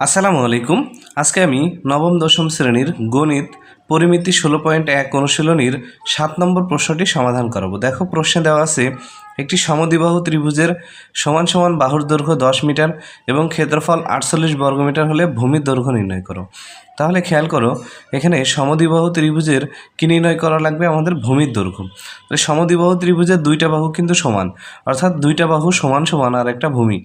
আসসালামু আলাইকুম। আজকে আমি নবম, দশম শ্রেণির গণিত পরিমিতি ষোলো পয়েন্ট এক অনুশীলনীর সাত নম্বর প্রশ্নটি সমাধান করব। দেখো, প্রশ্নে দেওয়া আছে, একটি সমদিবাহু ত্রিভুজের সমান সমান বাহুর দৈর্ঘ্য দশ মিটার এবং ক্ষেত্রফল আটচল্লিশ বর্গমিটার হলে ভূমির দৈর্ঘ্য নির্ণয় করো। তাহলে খেয়াল করো, এখানে সমদ্বিবাহু ত্রিভুজের কী নির্ণয় করা লাগবে? আমাদের ভূমির দৈর্ঘ্য। তাহলে ত্রিভুজের দুইটা বাহু কিন্তু সমান। অর্থাৎ দুইটা বাহু সমান সমান আর একটা ভূমি।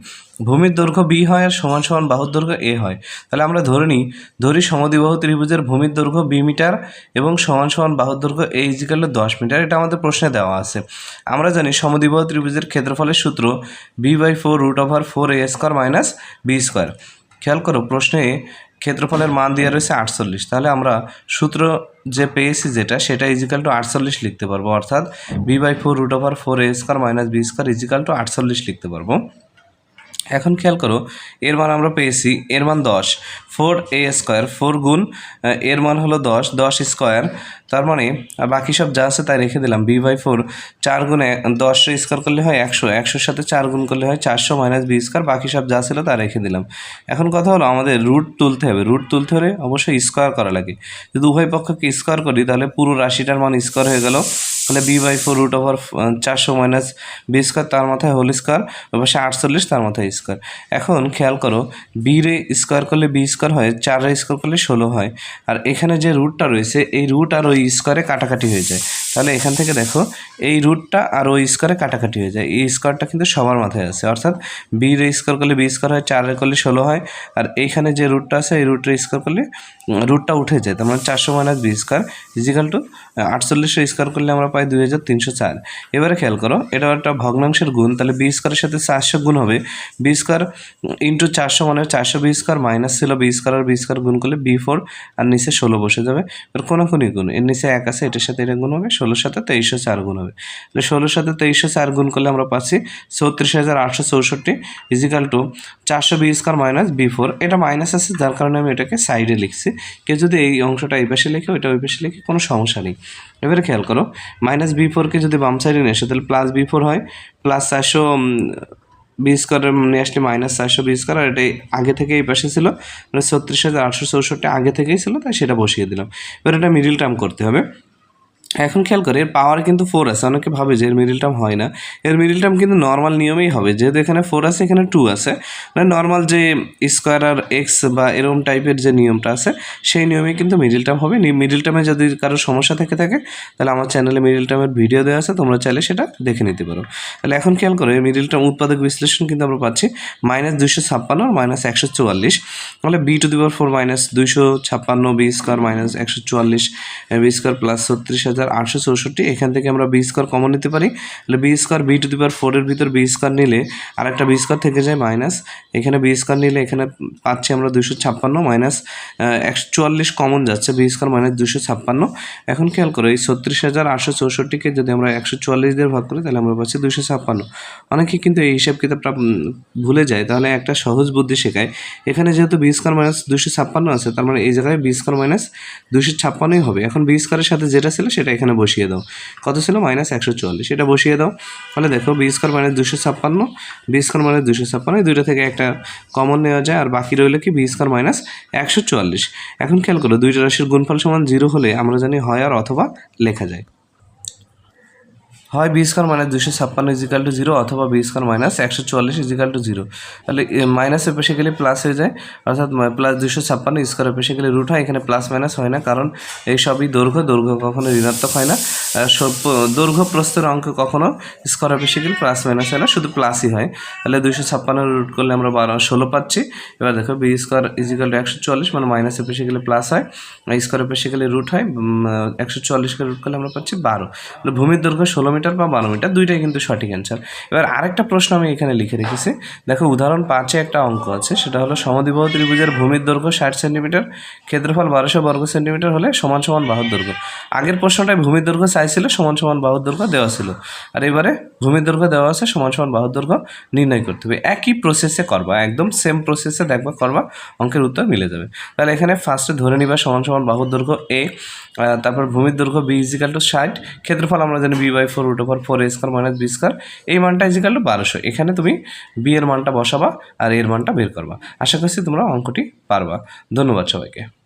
ভূমির দৈর্ঘ্য বি হয় আর সমান সমান বাহুর দৈর্ঘ্য এ হয়। তাহলে আমরা ধরে নিই, ধরি সমদ্বিবাহু ত্রিভুজের ভূমির দৈর্ঘ্য বি মিটার এবং সমান সমান বাহুর দৈর্ঘ্য এ ইজিক্যাল দশ মিটার। এটা আমাদের প্রশ্নে দেওয়া আছে। আমরা জানি সমদ্বিবাহু ত্রিভুজের ক্ষেত্রফলের সূত্র B by four root over four A square minus B square. খেয়াল করো, প্রশ্নে ক্ষেত্রফলের মান দেওয়া রয়েছে আটচল্লিশ। তাহলে আমরা সূত্র যে পেয়েছি যেটা, সেটা ইজিক্যাল টু আটচল্লিশ লিখতে পারব। অর্থাৎ B by four root over four A square minus B square equal to আটচল্লিশ লিখতে পারব। এখন খেয়াল করো, এর মান আমরা পেয়েছি, এর মান দশ। ফোর এ স্কোয়ার, ফোর গুণ এর মান হলো দশ দশ স্কোয়ার। তার মানে বাকি সব যা আছে তাই রেখে দিলাম, বি বাই ফোর। চার গুণে দশ স্কোয়ার করলে হয় একশো, একশোর সাথে চার গুণ করলে হয় চারশো মাইনাস বি স্কোয়ার, বাকি সব যা ছিল তা রেখে দিলাম। এখন কথা হলো আমাদের রুট তুলতে হবে, রুট তুলতে হলে অবশ্যই স্কোয়ার করা লাগে। যদি উভয় পক্ষকে স্কোয়ার করি, তাহলে পুরো রাশিটার মান স্কোয়ার হয়ে গেল তাহলে B by four root over চারশো মাইনাস বি স্কোয়ার তার মাথায় হোল স্কোয়ার অবশ্যই আটচল্লিশ, তার মাথায় স্কোয়ার এখন খেয়াল করো বি রে স্কোয়ার করলে বি স্কোয়ার হয়, চার রে স্কোয়ার করলে ষোলো হয়। আর এখানে যে রুটটা রয়েছে, এই রুট আর ওই স্কোয়ারে কাটাকাটি হয়ে যায়। তাহলে এখান থেকে দেখো, এই রুটটা আর ওই স্কোয়ারে কাটাকাটি হয়ে যায়। এই স্কোয়ারটা কিন্তু সবার মাথায় আছে। অর্থাৎ বি রে স্কোয়ার করলে বি স্কোয়ার হয়, চার রে করলে ষোলো হয়, আর এইখানে যে রুটটা আছে, এই রুটটা স্কোয়ার করলে রুটটা উঠে যায়। তার মানে চারশো minus B square equal to আটচল্লিশশো স্কোয়ার করলে আমরা পাই দুই হাজার তিনশো চার। এবারে খেয়াল করো, এটা একটা ভগ্নাংশের গুণ, তাহলে বি স্কোয়ারের সাথে চারশো গুণ হবে। বি স্কোয়ার ইন্টু চারশো মানে চারশো বি স্কোয়ার মাইনাস ছিল বি স্কোয়ার আর বি স্কোয়ার গুণ করলে বি ফোর আর নিচে ষোলো বসে যাবে। এবার কোনো কোনাকুনি গুণ, এর নিচে এক আছে, এটার সাথে এটা গুণ হবে ষোলোর সাথে তেইশশো চার গুণ হবে। তাহলে ষোলোর সাথে তেইশশো চার গুণ করলে আমরা পাচ্ছি চৌত্রিশ হাজার আটশো চৌষট্টি ইজিক্যাল টু চারশো B square minus B four এটা মাইনাস আছে, যার কারণে আমি এটাকে সাইডে লিখছি। কেউ যদি এই অংশটা এই পাশে লিখে, ওইটা ওই পাশে লিখে, কোনো সমস্যা নেই। এবারে খেয়াল করো মাইনাস বি ফোরকে যদি বাম সাইডে নিয়ে আসে, তাহলে প্লাস বি ফোর হয় প্লাস চারশো বি স্কোয়ার নিয়ে আসলে মাইনাস চারশো বি স্কোয়ার আর এটা আগে থেকে এই পাশে ছিল মানে ছত্রিশ হাজার আটশো চৌষট্টি আগে থেকেই ছিল, তাই সেটা বসিয়ে দিলাম। এবার এটা মিডিল টার্ম করতে হবে। এখন খেয়াল করে, এর পাওয়ার কিন্তু ফোর আছে। অনেকে ভাবে যে এর মিডিল টার্ম হয় না। এর মিডিল টার্ম কিন্তু নর্মাল নিয়মেই হবে। যেহেতু এখানে ফোর আছে, এখানে টু আছে। মানে নর্মাল যে স্কোয়ার আর এক্স বা এরকম টাইপের যে নিয়মটা আছে, সেই নিয়মেই কিন্তু মিডিল টার্ম হবে। মিডিল টার্মে যদি কারও সমস্যা থেকে থাকে, তাহলে আমার চ্যানেলে মিডিল টার্মের ভিডিও দেওয়া আছে। তোমরা চাইলে সেটা দেখে নিতে পারো। তাহলে এখন খেয়াল করো এই মিডিল টার্ম উৎপাদক বিশ্লেষণ কিন্তু আমরা পাচ্ছি মাইনাস দুইশো ছাপ্পান্ন আর মাইনাস একশো চুয়াল্লিশ। তাহলে B to the power four minus দুইশো ছাপ্পান্ন বি স্কোয়ার মাইনাস একশো চুয়াল্লিশ বি স্কোয়ার প্লাস ছত্রিশ হাজার এখান থেকে আমরা বি স্কোয়ার কমন নিতে পারি। তাহলে B square B to the power ফোরের ভিতর বি স্কোয়ার নিলে আর একটা বি স্কোয়ার থেকে যায় মাইনাস এখানে বি স্কোয়ার নিলে এখানে পাচ্ছি আমরা দুশো ছাপ্পান্ন মাইনাস একশো চুয়াল্লিশ কমন যাচ্ছে বি স্কোয়ার মাইনাস দুশো ছাপ্পান্ন। এখন খেয়াল করো, এই ছত্রিশ হাজার আটশো চৌষট্টিকে যদি আমরা একশো চুয়াল্লিশ দিয়ে ভাগ করি, তাহলে আমরা পাচ্ছি দুশো ছাপ্পান্ন। অনেকে কিন্তু এই হিসাব কিতাবটা ভুলে যায়, তাহলে একটা সহজ বুদ্ধি শেখায়। এখানে যেহেতু বি স্কোয়ার মাইনাস দুশো ছাপ্পান্ন আছে, তার মানে এই জায়গায় বি স্কোয়ার মাইনাস দুশো ছাপ্পান্নই হবে। এখন বি স্কোয়ারের সাথে যেটা ছিল সেটা এখানে বসিয়ে দাও। কত ছিল? মাইনাস একশো চুয়াল্লিশ। এটা বসিয়ে দাও। তাহলে দেখো বি স্কোয়ার মাইনাস দুশো ছাপ্পান্ন বি স্কোয়ার মাইনাস দুশো ছাপ্পান্ন। এই দুইটা থেকে একটা কমন নেওয়া যায়। আর বাকি রইল কি? বি স্কোয়ার মাইনাস একশো চুয়াল্লিশ। এখন খেয়াল করো, দুইটা রাশির গুণফল সমান জিরো হলে আমরা জানি হয় আর অথবা লেখা যায়। হয় বি স্কোয়ার মাইনাস দুশো ছাপ্পান্ন ইজিক্যাল টু জিরো অথবা বি স্কোয়ার মাইনাস একশো চুয়াল্লিশ ইজিক্যাল টু জিরো তাহলে মাইনাসের পেশে গেলে প্লাস হয়ে যায়, অর্থাৎ প্লাস দুশো ছাপ্পান্ন স্কোয়ারের পেশে গেলে রুট হয়, এখানে প্লাস মাইনাস হয় না, কারণ এই সবই দৈর্ঘ্য দৈর্ঘ্য কখনো ঋণাত্মক হয় না। দৈর্ঘ্য প্রস্তুর অঙ্ক কখনো স্কোয়ারের পেশে গেলে প্লাস মাইনাস হয় না, শুধু প্লাসই হয়। তাহলে দুশো ছাপ্পান্ন রুট করলে আমরা বারো, ষোলো পাচ্ছি। এবার দেখো বি স্কোয়ার ইজিক্যাল টু একশো চুয়াল্লিশ মানে মাইনাসের পেশে গেলে প্লাস হয়। স্কোয়ারের পেশে গেলে রুট হয় একশো চুয়াল্লিশকে রুট করলে আমরা পাচ্ছি বারো। ভূমির দৈর্ঘ্য ষোলো মিটার বা বারো মিটার, দুইটাই কিন্তু সঠিক অ্যান্সার এবার আরেকটা প্রশ্ন আমি এখানে লিখে রেখেছি। দেখো, উদাহরণ পাঁচে একটা অঙ্ক আছে, সেটা হলো সমদ্বিবাহু ত্রিভুজের ভূমির দৈর্ঘ্য ষাট সেন্টিমিটার, ক্ষেত্রফল বারোশো বর্গ সেন্টিমিটার হলে সমান সমান বাহুর দৈর্ঘ্য। আগের প্রশ্নটায় ভূমির দৈর্ঘ্য চাইছিল, সমান সমান বাহুর দৈর্ঘ্য দেওয়া ছিল। আর এবারে ভূমির দৈর্ঘ্য দেওয়া আছে, সমান সমান বাহুর দৈর্ঘ্য নির্ণয় করতে হবে। একই প্রসেসে করবা, একদম সেম প্রসেসে দেখবা, করবা, অঙ্কের উত্তর মিলে যাবে। তাহলে এখানে ফার্স্টে ধরে নিবা সমান সমান বাহুর দৈর্ঘ্য এ তারপর ভূমির দৈর্ঘ্য বি ইজিক্যাল টু ষাট, ক্ষেত্রফল আমরা জানি B by four root over four A square minus B square এই মানটা ইজিকাল টু বারোশো। এখানে তুমি বি এর মানটা বসাবা আর এর মানটা বের করবা। আশা করছি তোমরা অঙ্কটি পারবা। ধন্যবাদ সবাইকে।